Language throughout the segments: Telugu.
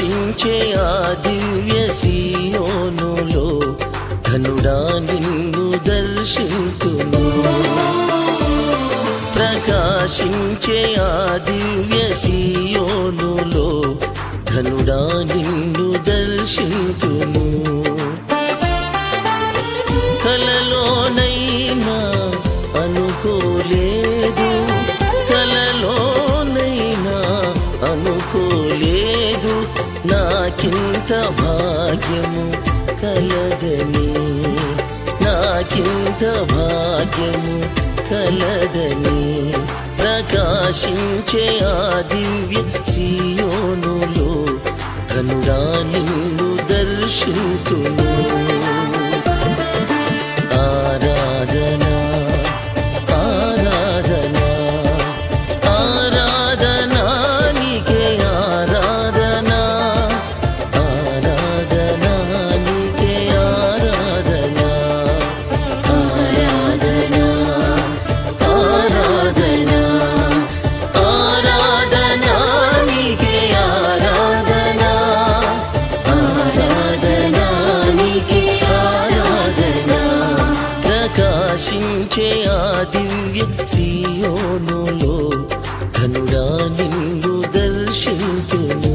ప్రకాశించే ఆ దివ్య సీయోనులో ధనుడా నిన్ను దర్శింతును ప్రకాశించే ఆ దివ్య సీయోనులో ధనుడా నిన్ను దర్శింతును భాగ్యము కలదని నాకింత భాగ్యము కలదని ప్రకాశించే ఆ దివ్య సియోనులో కనుడా నిన్ను దర్శింతును. ప్రకాశించే ఆ దివ్య సియోనులో ధనుడా నిన్ను దర్శించును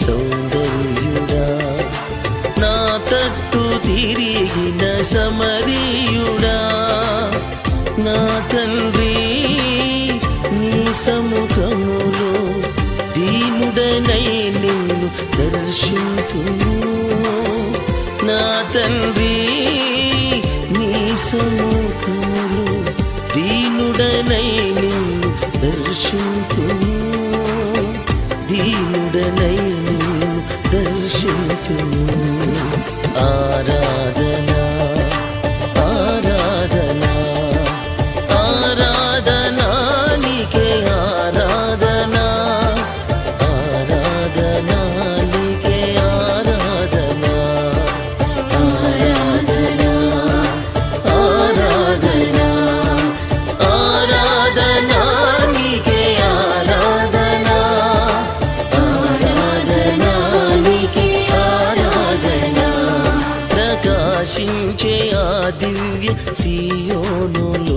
సౌందర్యుడా నా తట్టు తిరిగిన సమరీయుడా నా తండ్రి నీ సముఖములో దీనుడనై నిన్ను దర్శించును నా తండ్రి నీ సముఖములో దీనుడనై నిన్ను దర్శించును దీనుడనై దర్శింతును దివ్య సియోనులో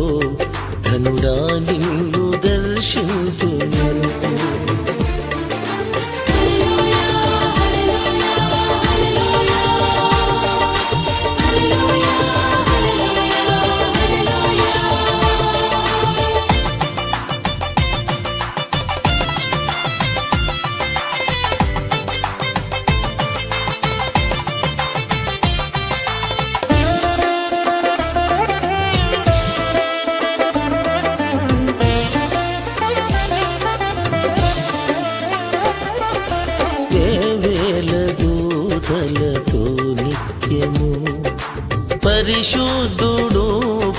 పరిశుద్ధుడు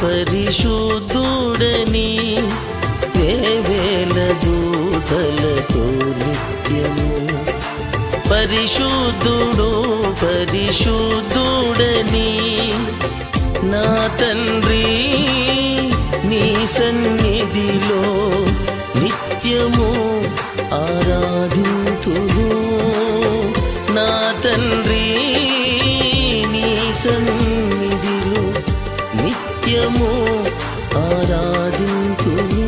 పరిశుద్ధుడని వేవేల దూతలతో నిత్యము. పరిశుద్ధుడు పరిశుద్ధుడని నా తండ్రి నీ సన్ని నిత్యము ఆరాధింతును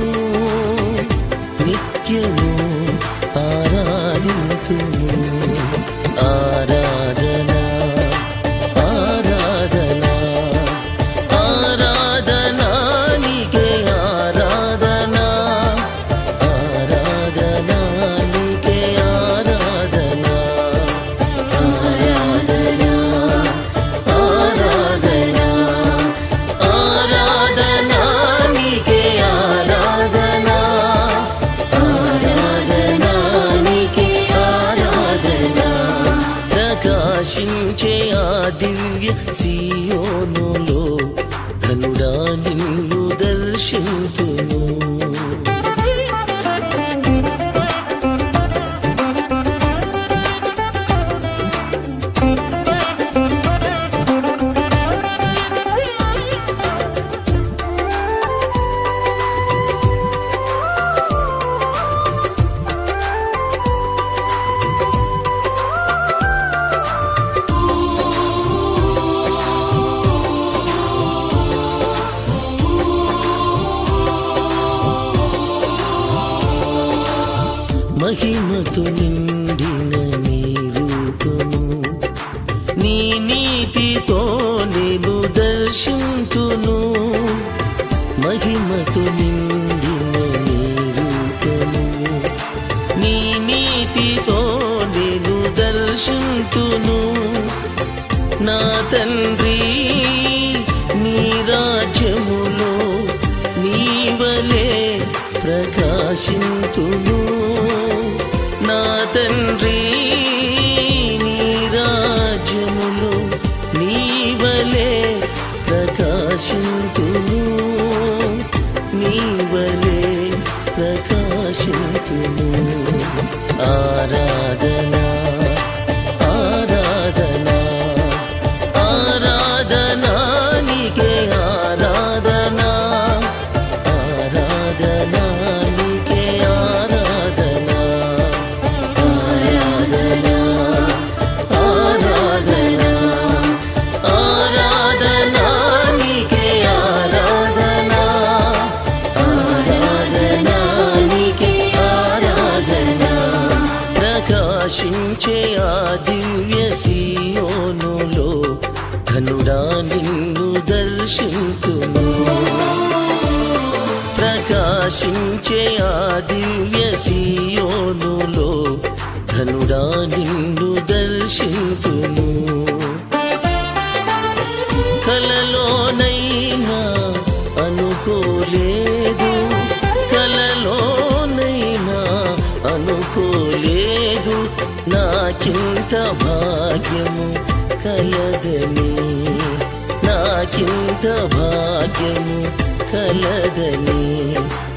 నిత్యము దివ్య మహిమతో నిండిన నీ రూపము నీ నీతితో నేను దర్శింతును మహిమతో నిండిన నీ రూపము నీ నీతితో నేను దర్శింతును నా తండ్రి ప్రకాశించే ఆ దివ్య సీయోనులో ధనుడా నిన్ను దర్శింతును ప్రకాశించే ఆ దివ్య సీయోనులో ధనుడా నిన్ను దర్శింతును కలలోనై నాకింత భాగ్యము కలదని నాకింత భాగ్యము కలదని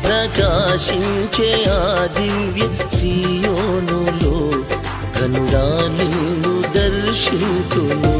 ప్రకాశించే ఆ దివ్య సియోనులో కనుడా నిన్ను దర్శింతును